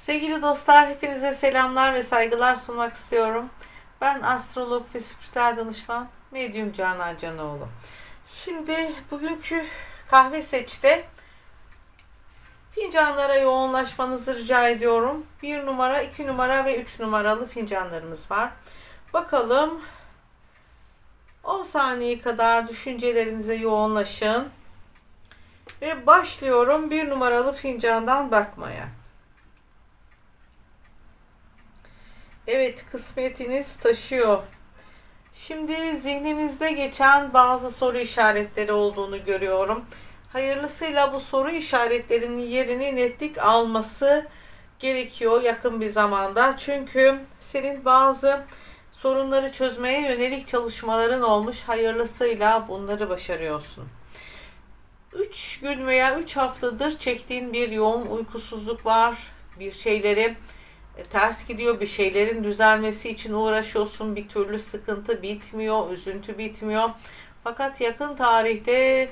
Sevgili dostlar, hepinize selamlar ve saygılar sunmak istiyorum. Ben astrolog ve spiritüel danışman Medyum Canan Canoğlu. Şimdi bugünkü kahve seçte fincanlara yoğunlaşmanızı rica ediyorum. 1 numara, 2 numara ve 3 numaralı fincanlarımız var. Bakalım 10 saniye kadar düşüncelerinize yoğunlaşın. Ve başlıyorum bir numaralı fincandan bakmaya. Evet kısmetiniz taşıyor. Şimdi zihninizde geçen bazı soru işaretleri olduğunu görüyorum. Hayırlısıyla bu soru işaretlerinin yerini netlik alması gerekiyor yakın bir zamanda. Çünkü senin bazı sorunları çözmeye yönelik çalışmaların olmuş. Hayırlısıyla bunları başarıyorsun. 3 gün veya 3 haftadır çektiğin bir yoğun uykusuzluk var. Bir şeyleri ters gidiyor. Bir şeylerin düzelmesi için uğraşıyorsun. Bir türlü sıkıntı bitmiyor, üzüntü bitmiyor. Fakat yakın tarihte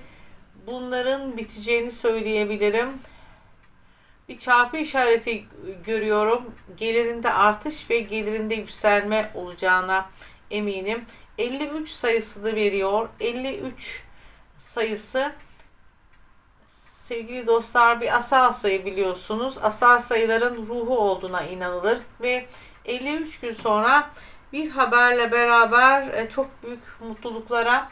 bunların biteceğini söyleyebilirim. Bir çarpı işareti görüyorum. Gelirinde artış ve gelirinde yükselme olacağına eminim. 53 sayısını veriyor. 53 sayısı sevgili dostlar bir asal sayı biliyorsunuz. Asal sayıların ruhu olduğuna inanılır ve 53 gün sonra bir haberle beraber e, çok büyük mutluluklara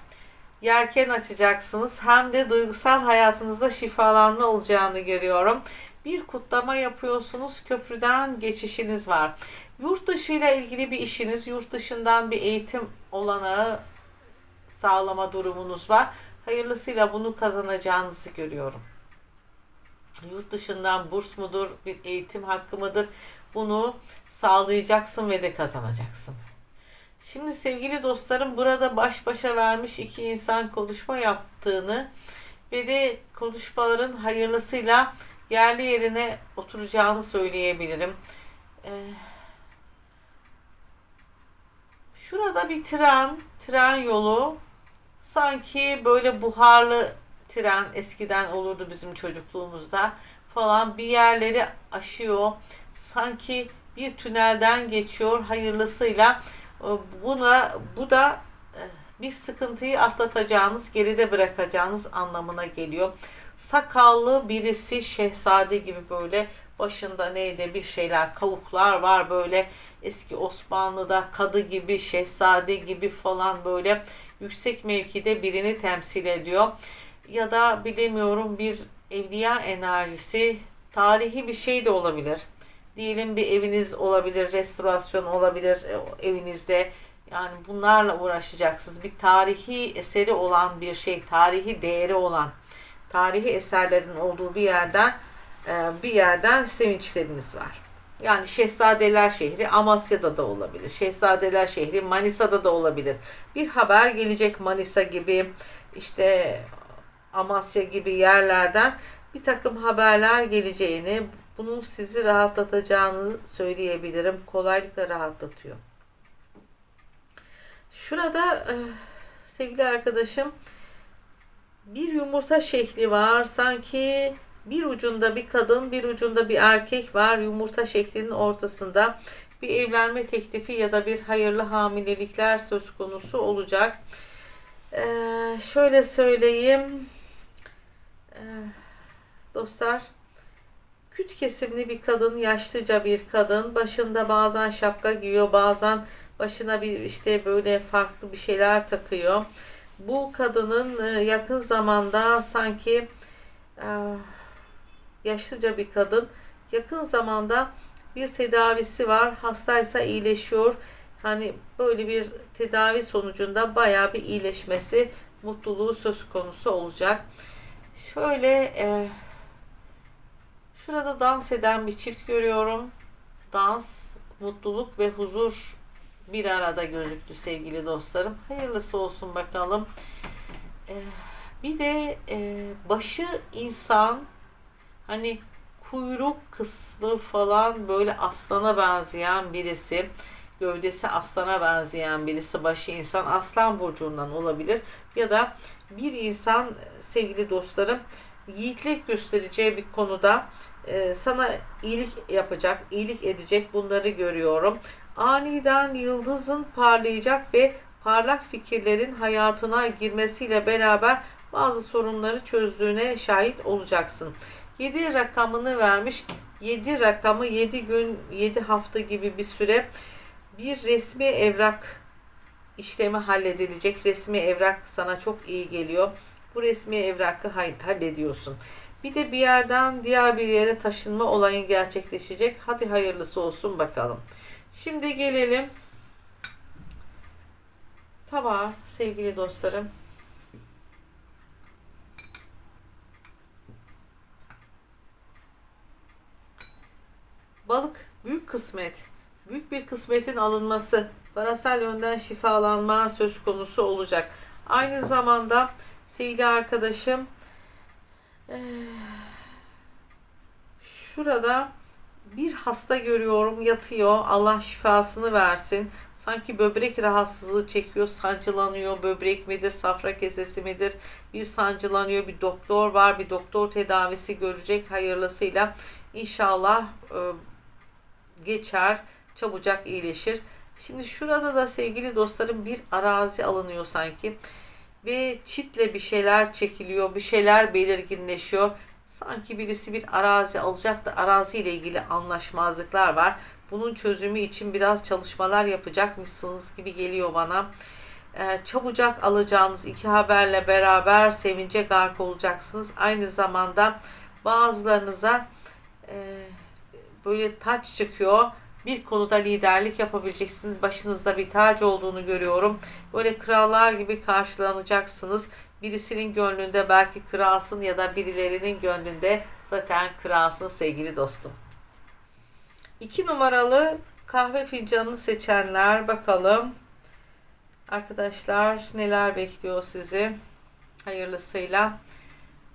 yelken açacaksınız. Hem de duygusal hayatınızda şifalanma olacağını görüyorum. Bir kutlama yapıyorsunuz. Köprüden geçişiniz var. Yurt dışı ile ilgili bir işiniz, yurt dışından bir eğitim olanağı sağlama durumunuz var. Hayırlısıyla bunu kazanacağınızı görüyorum yurt dışından burs mudur, bir eğitim hakkı mıdır? Bunu sağlayacaksın ve de kazanacaksın. Şimdi sevgili dostlarım burada baş başa vermiş iki insan konuşma yaptığını ve de konuşmaların hayırlısıyla yerli yerine oturacağını söyleyebilirim. Ee, şurada bir tren, tren yolu sanki böyle buharlı tren eskiden olurdu bizim çocukluğumuzda falan bir yerleri aşıyor. Sanki bir tünelden geçiyor hayırlısıyla. E, buna bu da e, bir sıkıntıyı atlatacağınız, geride bırakacağınız anlamına geliyor. Sakallı birisi şehzade gibi böyle başında neydi bir şeyler kavuklar var böyle eski Osmanlı'da kadı gibi şehzade gibi falan böyle yüksek mevkide birini temsil ediyor ya da bilemiyorum bir evliya enerjisi tarihi bir şey de olabilir. Diyelim bir eviniz olabilir, restorasyon olabilir e, evinizde. Yani bunlarla uğraşacaksınız. Bir tarihi eseri olan bir şey, tarihi değeri olan, tarihi eserlerin olduğu bir yerden e, bir yerden sevinçleriniz var. Yani Şehzadeler şehri Amasya'da da olabilir. Şehzadeler şehri Manisa'da da olabilir. Bir haber gelecek Manisa gibi işte Amasya gibi yerlerden bir takım haberler geleceğini, bunun sizi rahatlatacağını söyleyebilirim. Kolaylıkla rahatlatıyor. Şurada e, sevgili arkadaşım bir yumurta şekli var. Sanki bir ucunda bir kadın, bir ucunda bir erkek var. Yumurta şeklinin ortasında bir evlenme teklifi ya da bir hayırlı hamilelikler söz konusu olacak. Ee, şöyle söyleyeyim dostlar küt kesimli bir kadın, yaşlıca bir kadın. Başında bazen şapka giyiyor, bazen başına bir işte böyle farklı bir şeyler takıyor. Bu kadının e, yakın zamanda sanki e, yaşlıca bir kadın. Yakın zamanda bir tedavisi var. Hastaysa iyileşiyor. Hani böyle bir tedavi sonucunda baya bir iyileşmesi, mutluluğu söz konusu olacak. Şöyle e, şurada dans eden bir çift görüyorum. Dans, mutluluk ve huzur bir arada gözüktü sevgili dostlarım. Hayırlısı olsun bakalım. E, bir de e, başı insan hani kuyruk kısmı falan böyle aslana benzeyen birisi gövdesi aslana benzeyen birisi başı insan aslan burcundan olabilir ya da bir insan sevgili dostlarım yiğitlik göstereceği bir konuda e, sana iyilik yapacak, iyilik edecek bunları görüyorum. Aniden yıldızın parlayacak ve parlak fikirlerin hayatına girmesiyle beraber bazı sorunları çözdüğüne şahit olacaksın. 7 rakamını vermiş. 7 rakamı 7 gün, 7 hafta gibi bir süre bir resmi evrak işlemi halledilecek. Resmi evrak sana çok iyi geliyor. Bu resmi evrakı hallediyorsun. Bir de bir yerden diğer bir yere taşınma olayın gerçekleşecek. Hadi hayırlısı olsun bakalım. Şimdi gelelim tabağa sevgili dostlarım. Balık büyük kısmet. Büyük bir kısmetin alınması, parasal yönden şifalanma söz konusu olacak. Aynı zamanda sevgili arkadaşım şurada bir hasta görüyorum yatıyor. Allah şifasını versin. Sanki böbrek rahatsızlığı çekiyor, sancılanıyor. Böbrek midir, safra kesesi midir? Bir sancılanıyor, bir doktor var, bir doktor tedavisi görecek hayırlısıyla. İnşallah e, geçer, çabucak iyileşir. Şimdi şurada da sevgili dostlarım bir arazi alınıyor sanki. Ve çitle bir şeyler çekiliyor, bir şeyler belirginleşiyor. Sanki birisi bir arazi alacak da arazi ile ilgili anlaşmazlıklar var. Bunun çözümü için biraz çalışmalar yapacakmışsınız gibi geliyor bana. Ee, çabucak alacağınız iki haberle beraber sevince gark olacaksınız. Aynı zamanda bazılarınıza e, böyle taç çıkıyor. Bir konuda liderlik yapabileceksiniz. Başınızda bir tac olduğunu görüyorum. Böyle krallar gibi karşılanacaksınız. Birisinin gönlünde belki kralsın ya da birilerinin gönlünde zaten kralsın sevgili dostum. İki numaralı kahve fincanını seçenler bakalım. Arkadaşlar neler bekliyor sizi? Hayırlısıyla.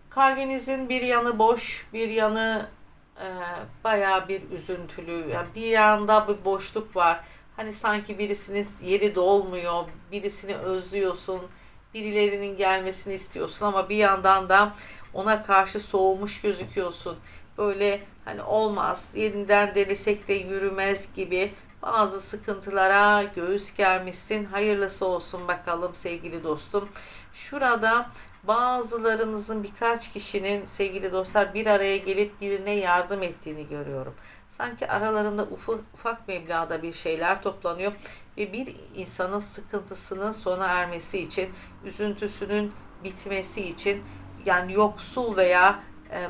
Kalbinizin bir yanı boş, bir yanı e, bayağı bir üzüntülü. Yani bir yanda bir boşluk var. Hani sanki birisinin yeri dolmuyor, birisini özlüyorsun, birilerinin gelmesini istiyorsun ama bir yandan da ona karşı soğumuş gözüküyorsun. Böyle hani olmaz, yeniden denesek de yürümez gibi bazı sıkıntılara göğüs germişsin. Hayırlısı olsun bakalım sevgili dostum. Şurada bazılarınızın birkaç kişinin sevgili dostlar bir araya gelip birine yardım ettiğini görüyorum. Sanki aralarında ufak, ufak meblağda bir şeyler toplanıyor ve bir insanın sıkıntısının sona ermesi için, üzüntüsünün bitmesi için yani yoksul veya e,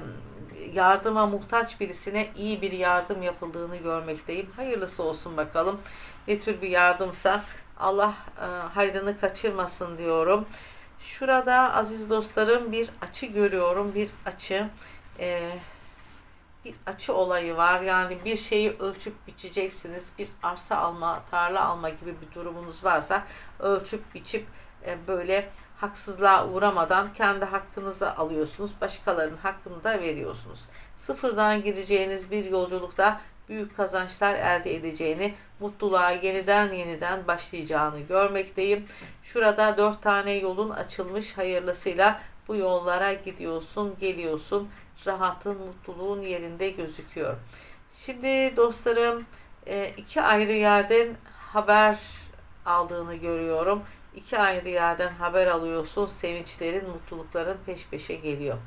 yardıma muhtaç birisine iyi bir yardım yapıldığını görmekteyim. Hayırlısı olsun bakalım. Ne tür bir yardımsa Allah e, hayrını kaçırmasın diyorum. Şurada aziz dostlarım bir açı görüyorum. Bir açı. E, bir açı olayı var. Yani bir şeyi ölçüp biçeceksiniz. Bir arsa alma, tarla alma gibi bir durumunuz varsa ölçüp biçip e, böyle haksızlığa uğramadan kendi hakkınızı alıyorsunuz. Başkalarının hakkını da veriyorsunuz. Sıfırdan gireceğiniz bir yolculukta büyük kazançlar elde edeceğini, mutluluğa yeniden yeniden başlayacağını görmekteyim. Şurada dört tane yolun açılmış hayırlısıyla bu yollara gidiyorsun, geliyorsun. Rahatın, mutluluğun yerinde gözüküyor. Şimdi dostlarım e, iki ayrı yerden haber aldığını görüyorum. İki ayrı yerden haber alıyorsun. Sevinçlerin, mutlulukların peş peşe geliyor.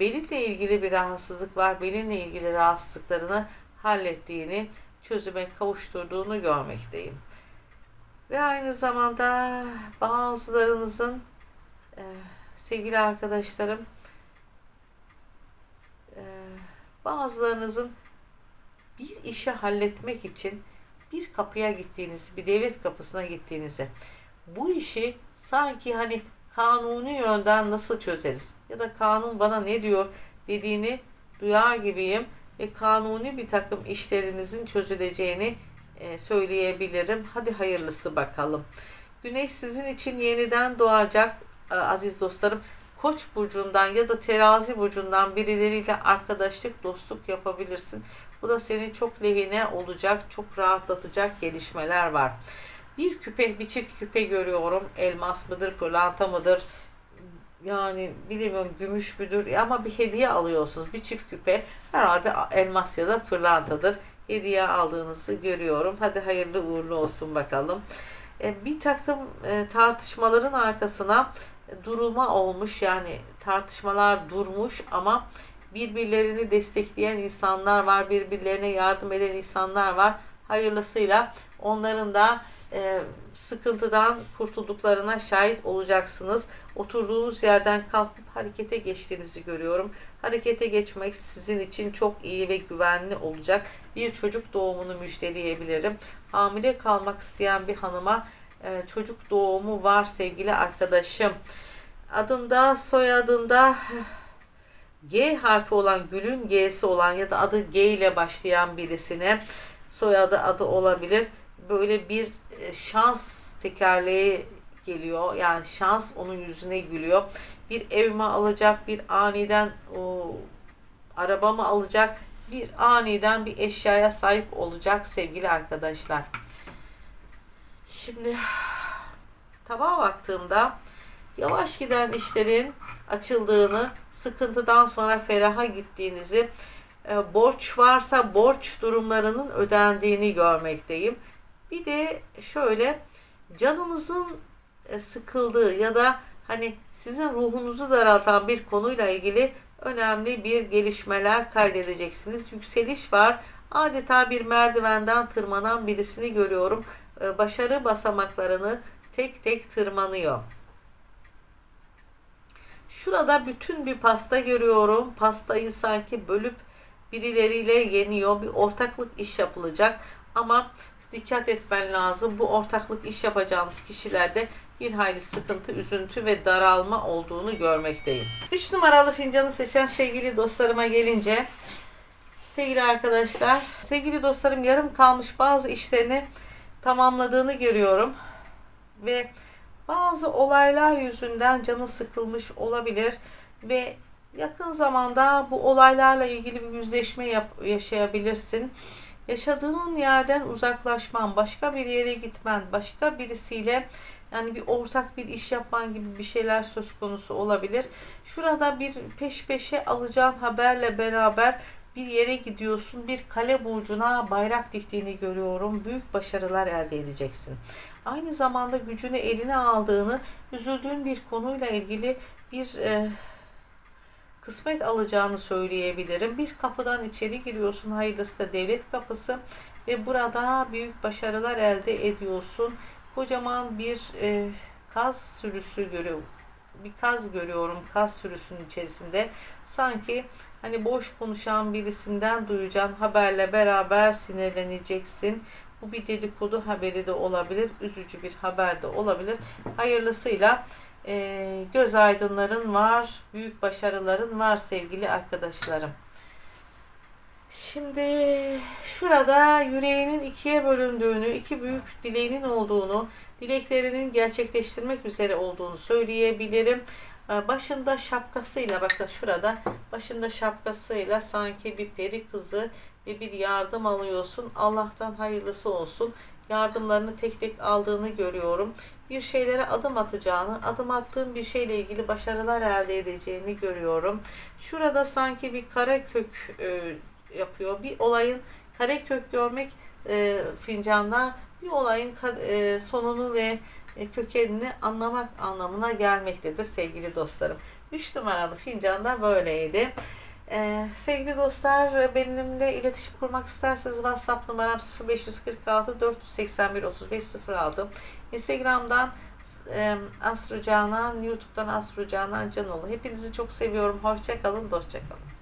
Belinle ilgili bir rahatsızlık var. Belinle ilgili rahatsızlıklarını hallettiğini, çözüme kavuşturduğunu görmekteyim. Ve aynı zamanda bazılarınızın e, sevgili arkadaşlarım e, bazılarınızın bir işi halletmek için bir kapıya gittiğiniz, bir devlet kapısına gittiğinizi, bu işi sanki hani kanuni yönden nasıl çözeriz ya da kanun bana ne diyor dediğini duyar gibiyim ve kanuni bir takım işlerinizin çözüleceğini e, söyleyebilirim. Hadi hayırlısı bakalım. Güneş sizin için yeniden doğacak e, aziz dostlarım. Koç burcundan ya da terazi burcundan birileriyle arkadaşlık, dostluk yapabilirsin. Bu da senin çok lehine olacak, çok rahatlatacak gelişmeler var. Bir küpe, bir çift küpe görüyorum. Elmas mıdır, pırlanta mıdır? yani bilmiyorum gümüş müdür ama bir hediye alıyorsunuz. Bir çift küpe herhalde elmas ya da pırlantadır. Hediye aldığınızı görüyorum. Hadi hayırlı uğurlu olsun bakalım. E, bir takım e, tartışmaların arkasına durulma olmuş yani tartışmalar durmuş ama birbirlerini destekleyen insanlar var, birbirlerine yardım eden insanlar var. Hayırlısıyla onların da e, sıkıntıdan kurtulduklarına şahit olacaksınız. Oturduğunuz yerden kalkıp harekete geçtiğinizi görüyorum. Harekete geçmek sizin için çok iyi ve güvenli olacak. Bir çocuk doğumunu müjdeleyebilirim. Hamile kalmak isteyen bir hanıma e, çocuk doğumu var sevgili arkadaşım. Adında, soyadında G harfi olan, Gül'ün G'si olan ya da adı G ile başlayan birisine soyadı adı olabilir. Böyle bir e, şans tekerleği geliyor. Yani şans onun yüzüne gülüyor. Bir ev mi alacak, bir aniden o, araba mı alacak, bir aniden bir eşyaya sahip olacak sevgili arkadaşlar. Şimdi tabağa baktığımda yavaş giden işlerin açıldığını, sıkıntıdan sonra feraha gittiğinizi, e, borç varsa borç durumlarının ödendiğini görmekteyim. Bir de şöyle canınızın e, sıkıldığı ya da hani sizin ruhunuzu daraltan bir konuyla ilgili önemli bir gelişmeler kaydedeceksiniz. Yükseliş var. Adeta bir merdivenden tırmanan birisini görüyorum. E, Başarı basamaklarını tek tek tırmanıyor. Şurada bütün bir pasta görüyorum. Pastayı sanki bölüp birileriyle yeniyor. Bir ortaklık iş yapılacak. Ama dikkat etmen lazım. Bu ortaklık iş yapacağınız kişilerde bir hayli sıkıntı, üzüntü ve daralma olduğunu görmekteyim. 3 numaralı fincanı seçen sevgili dostlarıma gelince sevgili arkadaşlar, sevgili dostlarım yarım kalmış bazı işlerini tamamladığını görüyorum ve bazı olaylar yüzünden canı sıkılmış olabilir ve yakın zamanda bu olaylarla ilgili bir yüzleşme yap, yaşayabilirsin. Yaşadığın yerden uzaklaşman, başka bir yere gitmen, başka birisiyle yani bir ortak bir iş yapman gibi bir şeyler söz konusu olabilir. Şurada bir peş peşe alacağın haberle beraber bir yere gidiyorsun. Bir kale burcuna bayrak diktiğini görüyorum. Büyük başarılar elde edeceksin. Aynı zamanda gücünü eline aldığını, üzüldüğün bir konuyla ilgili bir e, kısmet alacağını söyleyebilirim. Bir kapıdan içeri giriyorsun. Hayırlısı da devlet kapısı ve burada büyük başarılar elde ediyorsun. Kocaman bir e, kaz sürüsü görüyorum. Bir kaz görüyorum kaz sürüsünün içerisinde. Sanki hani boş konuşan birisinden duyacağın haberle beraber sinirleneceksin. Bu bir dedikodu haberi de olabilir, üzücü bir haber de olabilir. Hayırlısıyla e, göz aydınların var, büyük başarıların var sevgili arkadaşlarım. Şimdi şurada yüreğinin ikiye bölündüğünü, iki büyük dileğinin olduğunu, dileklerinin gerçekleştirmek üzere olduğunu söyleyebilirim. Ee, başında şapkasıyla bakın şurada başında şapkasıyla sanki bir peri kızı ve bir yardım alıyorsun. Allah'tan hayırlısı olsun. Yardımlarını tek tek aldığını görüyorum. Bir şeylere adım atacağını, adım attığın bir şeyle ilgili başarılar elde edeceğini görüyorum. Şurada sanki bir kara kök e, yapıyor. Bir olayın kare kök görmek e, fincanda bir olayın e, sonunu ve e, kökenini anlamak anlamına gelmektedir sevgili dostlarım. 3 numaralı fincanda böyleydi. Ee, sevgili dostlar benimle iletişim kurmak isterseniz WhatsApp numaram 0546 481 35 06 Instagram'dan e, Asru Canan, YouTube'dan Asru Canan Canoğlu. Hepinizi çok seviyorum. Hoşçakalın, hoşçakalın.